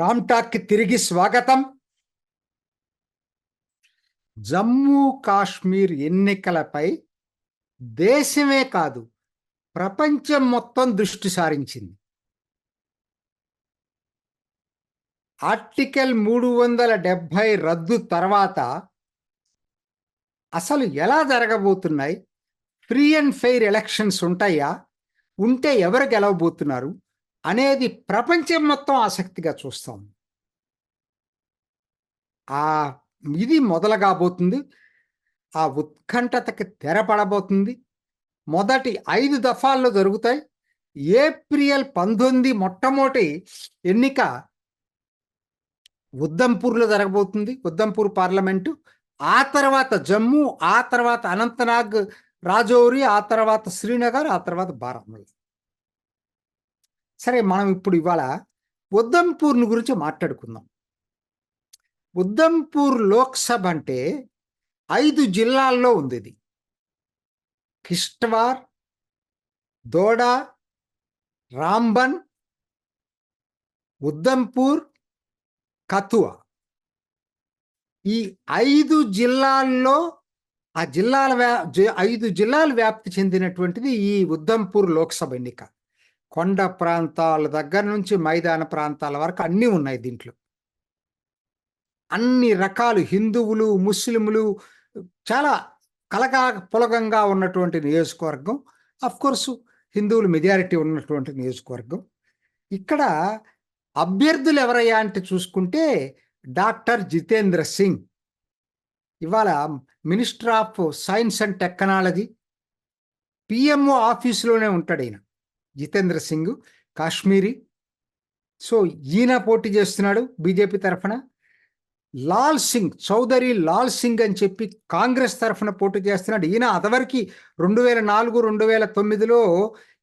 రామ్టాక్కి తిరిగి స్వాగతం. జమ్మూ కాశ్మీర్ ఎన్నికలపై దేశమే కాదు ప్రపంచం మొత్తం దృష్టి సారించింది. ఆర్టికల్ మూడు వందల డెబ్భై రద్దు తర్వాత అసలు ఎలా జరగబోతున్నాయి? ఫ్రీ అండ్ ఫెయిర్ ఎలక్షన్స్ ఉంటాయా? ఉంటే ఎవరు గెలవబోతున్నారు? అనేది ప్రపంచం మొత్తం ఆసక్తిగా చూస్తాం. ఆ ఇది మొదలు కాబోతుంది ఆ ఉత్కంఠతకి తెరపడబోతుంది. మొదటి ఐదు దఫాల్లో జరుగుతాయి. ఏప్రిల్ పంతొమ్మిది మొట్టమొదటి ఎన్నిక ఉద్దంపూర్లో జరగబోతుంది. ఉద్దంపూర్ పార్లమెంటు. ఆ తర్వాత జమ్మూ ఆ తర్వాత అనంతనాగ్ రాజౌరి ఆ తర్వాత శ్రీనగర్ ఆ తర్వాత బారాముల్లా. సరే మనం ఇప్పుడు ఇవాళ ఉద్దంపూర్ని గురించి మాట్లాడుకుందాం. ఉద్దంపూర్ లోక్సభ అంటే ఐదు జిల్లాల్లో ఉంది ఇది కిష్ట్వార్ దోడా రాంబన్ ఉద్దంపూర్ కతువా. ఈ ఐదు జిల్లాల్లో ఆ జిల్లాల వ్యా ఐదు జిల్లాలు వ్యాప్తి చెందినటువంటిది ఈ ఉద్దంపూర్ లోక్సభ ఎన్నిక. కొండ ప్రాంతాల దగ్గర నుంచి మైదాన ప్రాంతాల వరకు అన్నీ ఉన్నాయి దీంట్లో. అన్ని రకాలు హిందువులు ముస్లింలు చాలా కలగా పులగంగా ఉన్నటువంటి నియోజకవర్గం కోర్స్ హిందువులు మెజారిటీ ఉన్నటువంటి నియోజకవర్గం. ఇక్కడ అభ్యర్థులు ఎవరయ్యా అంటే చూసుకుంటే డాక్టర్ జితేంద్ర సింగ్. ఇవాళ minister of science and technology PMO ఆఫీసులోనే ఉంటాడు ఈయన. జితేంద్ర సింగ్ కాశ్మీరీ. సో ఈయన పోటీ చేస్తున్నాడు బీజేపీ తరఫున. లాల్ సింగ్ చౌదరి లాల్ సింగ్ అని చెప్పి కాంగ్రెస్ తరఫున పోటీ చేస్తున్నాడు. ఈయన అదవరికి రెండు వేల నాలుగు రెండు వేల తొమ్మిదిలో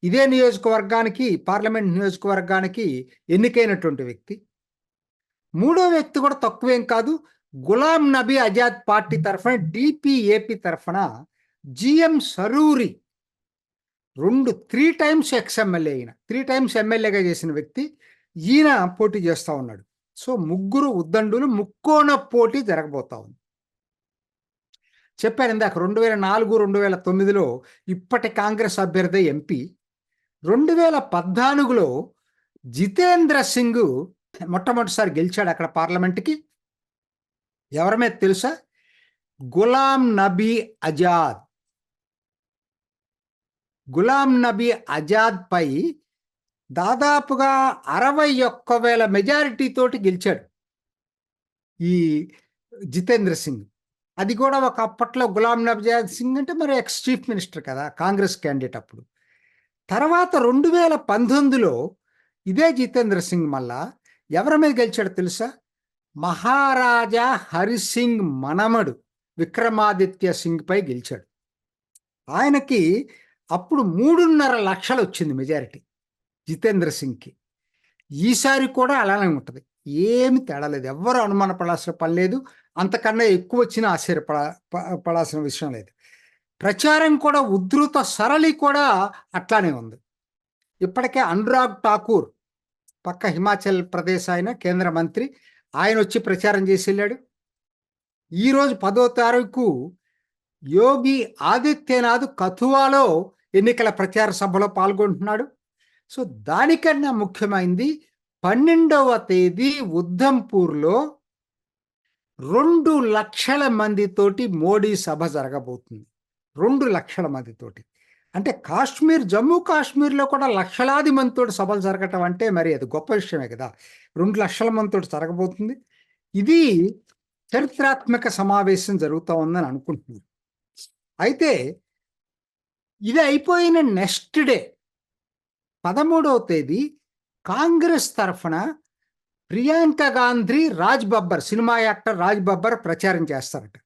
ఇదే నియోజకవర్గానికి పార్లమెంట్ నియోజకవర్గానికి ఎన్నికైనటువంటి వ్యక్తి. మూడో వ్యక్తి కూడా తక్కువేం కాదు గులాం నబీ ఆజాద్ పార్టీ తరఫున డిపిఏపి తరఫున జిఎం సరూరి. రెండు త్రీ టైమ్స్ ఎక్స్ ఎమ్మెల్యే అయిన త్రీ టైమ్స్ ఎమ్మెల్యేగా చేసిన వ్యక్తి ఈయన పోటీ చేస్తూ ఉన్నాడు. సో ముగ్గురు ఉద్దండులు ముక్కోన పోటీ జరగబోతా ఉంది. చెప్పాను ఇందాక రెండు వేల నాలుగు రెండు వేల తొమ్మిదిలో ఇప్పటి కాంగ్రెస్ అభ్యర్థి ఎంపీ రెండు వేల పద్నాలుగులో జితేంద్ర సింగ్ మొట్టమొదటిసారి గెలిచాడు అక్కడ పార్లమెంట్కి. ఎవరి మీద తెలుసా? గులాం నబీ ఆజాద్ గులాం నబీ ఆజాద్ పై దాదాపుగా అరవై ఒక్క వేల మెజారిటీ తోటి గెలిచాడు ఈ జితేంద్ర సింగ్. అది కూడా ఒక అప్పట్లో గులాం నబీ సింగ్ అంటే మరి ఎక్స్ చీఫ్ మినిస్టర్ కదా కాంగ్రెస్ క్యాండిడేట్ అప్పుడు. తర్వాత రెండు వేల పంతొమ్మిదిలో ఇదే జితేంద్ర సింగ్ మళ్ళా ఎవరి మీద గెలిచాడు తెలుసా? మహారాజా హరిసింగ్ మనమడు విక్రమాదిత్య సింగ్ పై గెలిచాడు. ఆయనకి అప్పుడు మూడున్నర లక్షలు వచ్చింది మెజారిటీ జితేంద్ర సింగ్కి. ఈసారి కూడా అలానే ఉంటుంది. ఏమి తేడా లేదు. ఎవ్వరు అనుమాన పడాల్సిన పని లేదు. అంతకన్నా ఎక్కువ వచ్చినా ఆశ్చర్యపడ పడాల్సిన విషయం లేదు. ప్రచారం కూడా ఉధృత సరళి కూడా అట్లానే ఉంది. ఇప్పటికే అనురాగ్ ఠాకూర్ పక్క హిమాచల్ ప్రదేశ్ ఆయన కేంద్ర మంత్రి ఆయన వచ్చి ప్రచారం చేసి వెళ్ళాడు. ఈరోజు పదో తారీఖు యోగి ఆదిత్యనాథ్ కథువాలో ఎన్నికల ప్రచార సభలో పాల్గొంటున్నాడు. సో దానికన్నా ముఖ్యమైంది పన్నెండవ తేదీ ఉద్ధంపూర్లో రెండు లక్షల మందితోటి మోడీ సభ జరగబోతుంది. రెండు లక్షల మందితోటి. అంటే కాశ్మీర్ జమ్మూ కాశ్మీర్లో కూడా లక్షలాది మందితో సభలు జరగటం అంటే మరి అది గొప్ప విషయమే కదా. రెండు లక్షల మందితో జరగబోతుంది. ఇది చరిత్రాత్మక సమావేశం జరుగుతూ ఉందని అనుకుంటున్నాను. అయితే ఇది అయిపోయిన నెక్స్ట్ డే పదమూడవ తేదీ కాంగ్రెస్ తరఫున ప్రియాంక గాంధీ రాజ్ బబ్బర్ సినిమా యాక్టర్ రాజ్ బబ్బర్ ప్రచారం చేస్తారట.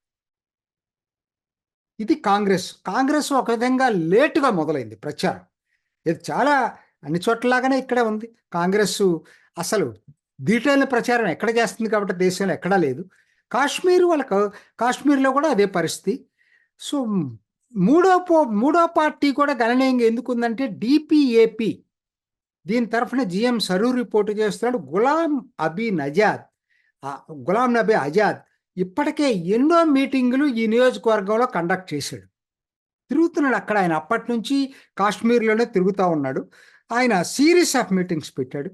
ఇది కాంగ్రెస్ కాంగ్రెస్ ఒక విధంగా లేటుగా మొదలైంది ప్రచారం. ఇది చాలా అన్ని చోట్లలాగానే ఇక్కడే ఉంది. కాంగ్రెస్ అసలు డీటెయిల్ ప్రచారం ఎక్కడ చేస్తుంది కాబట్టి దేశంలో ఎక్కడా లేదు. కాశ్మీర్ వాళ్ళకు కాశ్మీర్లో కూడా అదే పరిస్థితి. సో మూడో పో మూడో పార్టీ కూడా గణనీయంగా ఎందుకుందంటే డిపిఏపి. దీని తరఫున జిఎం సరూర్ రిపోర్టు చేస్తున్నాడు. గులాం అబీ నజాద్. గులాం నబీ ఆజాద్ ఇప్పటికే ఎన్నో మీటింగులు ఈ నియోజకవర్గంలో కండక్ట్ చేశాడు. తిరుగుతున్నాడు అక్కడ. ఆయన అప్పటి నుంచి కాశ్మీర్లోనే తిరుగుతూ ఉన్నాడు. ఆయన సిరీస్ ఆఫ్ మీటింగ్స్ పెట్టాడు.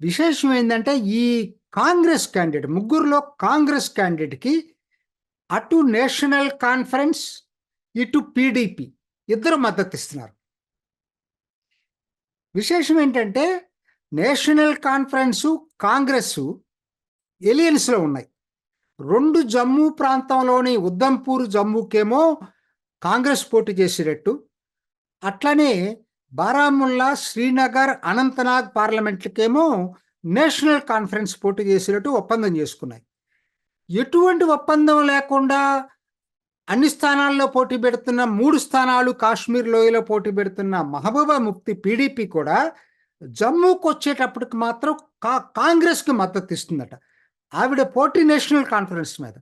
విశేషం ఏంటంటే ఈ కాంగ్రెస్ క్యాండిడేట్ ముగ్గురులో కాంగ్రెస్ క్యాండిడేట్కి అటు నేషనల్ కాన్ఫరెన్స్ ఇటు పీడిపి. ఇద్దరు మద్దతు ఇస్తున్నారు విశేషం ఏంటంటే నేషనల్ కాన్ఫరెన్సు కాంగ్రెస్ ఎలియన్స్లో ఉన్నాయి. రెండు జమ్మూ ప్రాంతంలోని ఉద్దంపూర్ జమ్మూకేమో కాంగ్రెస్ పోటీ చేసేటట్టు అట్లనే బారాముల్లా శ్రీనగర్ అనంతనాగ్ పార్లమెంట్లకేమో నేషనల్ కాన్ఫరెన్స్ పోటీ చేసేటట్టు ఒప్పందం చేసుకున్నాయి. ఎటువంటి ఒప్పందం లేకుండా అన్ని స్థానాల్లో పోటీ పెడుతున్న మూడు స్థానాలు కాశ్మీర్ లోయలో పోటీ పెడుతున్న మహబూబా ముఫ్తి పీడీపీ కూడా జమ్మూకు వచ్చేటప్పటికి మాత్రం కా కాంగ్రెస్కి మద్దతు ఇస్తుందట. ఆవిడ పోటీ నేషనల్ కాన్ఫరెన్స్ మీద.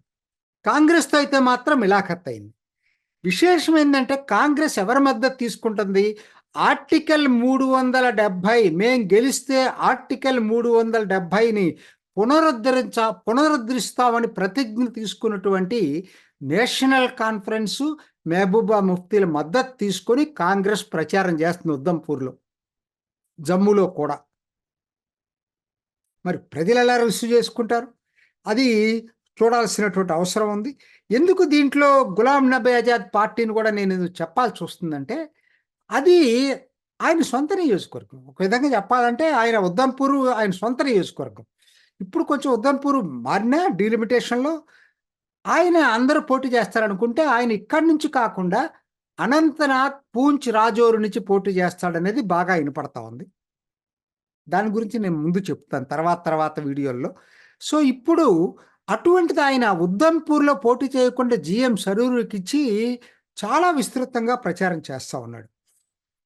కాంగ్రెస్తో అయితే మాత్రం ఇలాఖత్ అయింది. విశేషం ఏంటంటే కాంగ్రెస్ ఎవరి మద్దతు తీసుకుంటుంది? ఆర్టికల్ మూడు వందల డెబ్భై మేం గెలిస్తే ఆర్టికల్ మూడు వందల డెబ్భైని పునరుద్ధరించ పునరుద్ధరిస్తామని ప్రతిజ్ఞ తీసుకున్నటువంటి నేషనల్ కాన్ఫరెన్సు మహబూబా ముఫ్తీల మద్దతు తీసుకొని కాంగ్రెస్ ప్రచారం చేస్తుంది ఉద్దంపూర్లో జమ్మూలో కూడా. మరి ప్రజలు ఎలా రిసీవ్ చేసుకుంటారు? అది చూడాల్సినటువంటి అవసరం ఉంది. ఎందుకు దీంట్లో గులాం నబీ ఆజాద్ పార్టీని కూడా నేను చెప్పాల్సి వస్తుందంటే అది ఆయన సొంత నియోజకవర్గం. ఒక విధంగా చెప్పాలంటే ఆయన ఉద్దంపూరు ఆయన సొంత నియోజకవర్గం. ఇప్పుడు కొంచెం ఉద్దంపూరు మారినా డీలిమిటేషన్లో ఆయన అందరూ పోటీ చేస్తారనుకుంటే ఆయన ఇక్కడి నుంచి కాకుండా అనంతనాగ్ పూంచ్ రాజోరు నుంచి పోటీ చేస్తాడనేది బాగా వినపడతా ఉంది. దాని గురించి నేను ముందు చెప్తాను తర్వాత తర్వాత వీడియోల్లో. సో ఇప్పుడు అటువంటిది ఆయన ఉద్దంపూర్లో పోటీ చేయకుండా జిఎం సరూరుకి ఇచ్చి చాలా విస్తృతంగా ప్రచారం చేస్తూ ఉన్నాడు.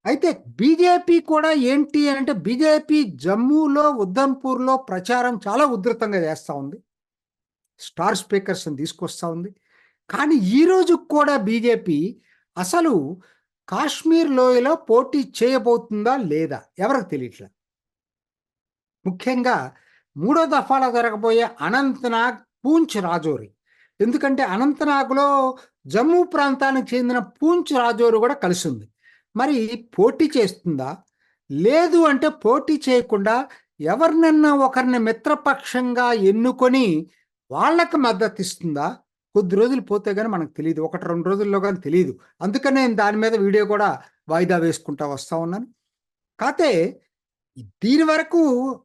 అయితే బీజేపీ కూడా ఏంటి అని అంటే బీజేపీ జమ్మూలో ఉద్దంపూర్లో ప్రచారం చాలా ఉధృతంగా చేస్తూ ఉంది. స్టార్ స్పీకర్స్ని తీసుకొస్తా ఉంది. కానీ ఈ రోజు కూడా బీజేపీ అసలు కాశ్మీర్ లోయలో పోటీ చేయబోతుందా లేదా ఎవరికి తెలియట్లేదు ముఖ్యంగా మూడో దఫాలో జరగబోయే అనంతనాగ్ పూంచ్ రాజోరి. ఎందుకంటే అనంతనాగ్లో జమ్మూ ప్రాంతానికి చెందిన పూంచ్ రాజోరు కూడా కలిసి ఉంది. మరి పోటీ చేస్తుందా? లేదు అంటే పోటీ చేయకుండా ఎవరినన్నా ఒకరిని మిత్రపక్షంగా ఎన్నుకొని వాళ్ళకి మద్దతు ఇస్తుందా కొద్ది రోజులు పోతే కానీ మనకు తెలియదు ఒకటి రెండు రోజుల్లో కానీ తెలియదు అందుకనే నేను దాని మీద వీడియో కూడా వాయిదా వేసుకుంటా వస్తా ఉన్నాను. కాతే దీని వరకు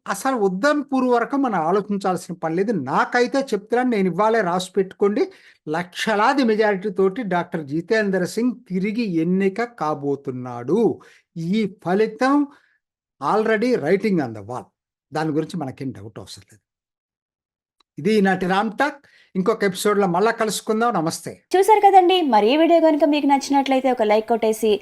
అసలు ఉద్దంపూర్ వరకు మనం ఆలోచించాల్సిన పని లేదు. నాకైతే చెప్తున్నాను నేను ఇవ్వాలే రాసి పెట్టుకోండి. లక్షలాది మెజారిటీ తోటి డాక్టర్ జితేందర్ సింగ్ తిరిగి ఎన్నిక కాబోతున్నాడు. ఈ ఫలితం already writing on the wall దాని గురించి మనకేం డౌట్ అవసరం లేదు. ఇది ఈనాటి రామ్ టాక్. ఇంకొక ఎపిసోడ్లో మళ్ళా కలుసుకుందాం. నమస్తే. చూసారు కదండి. మరి ఈ వీడియో కనుక మీకు నచ్చినట్లయితే ఒక లైక్ కొట్టేసి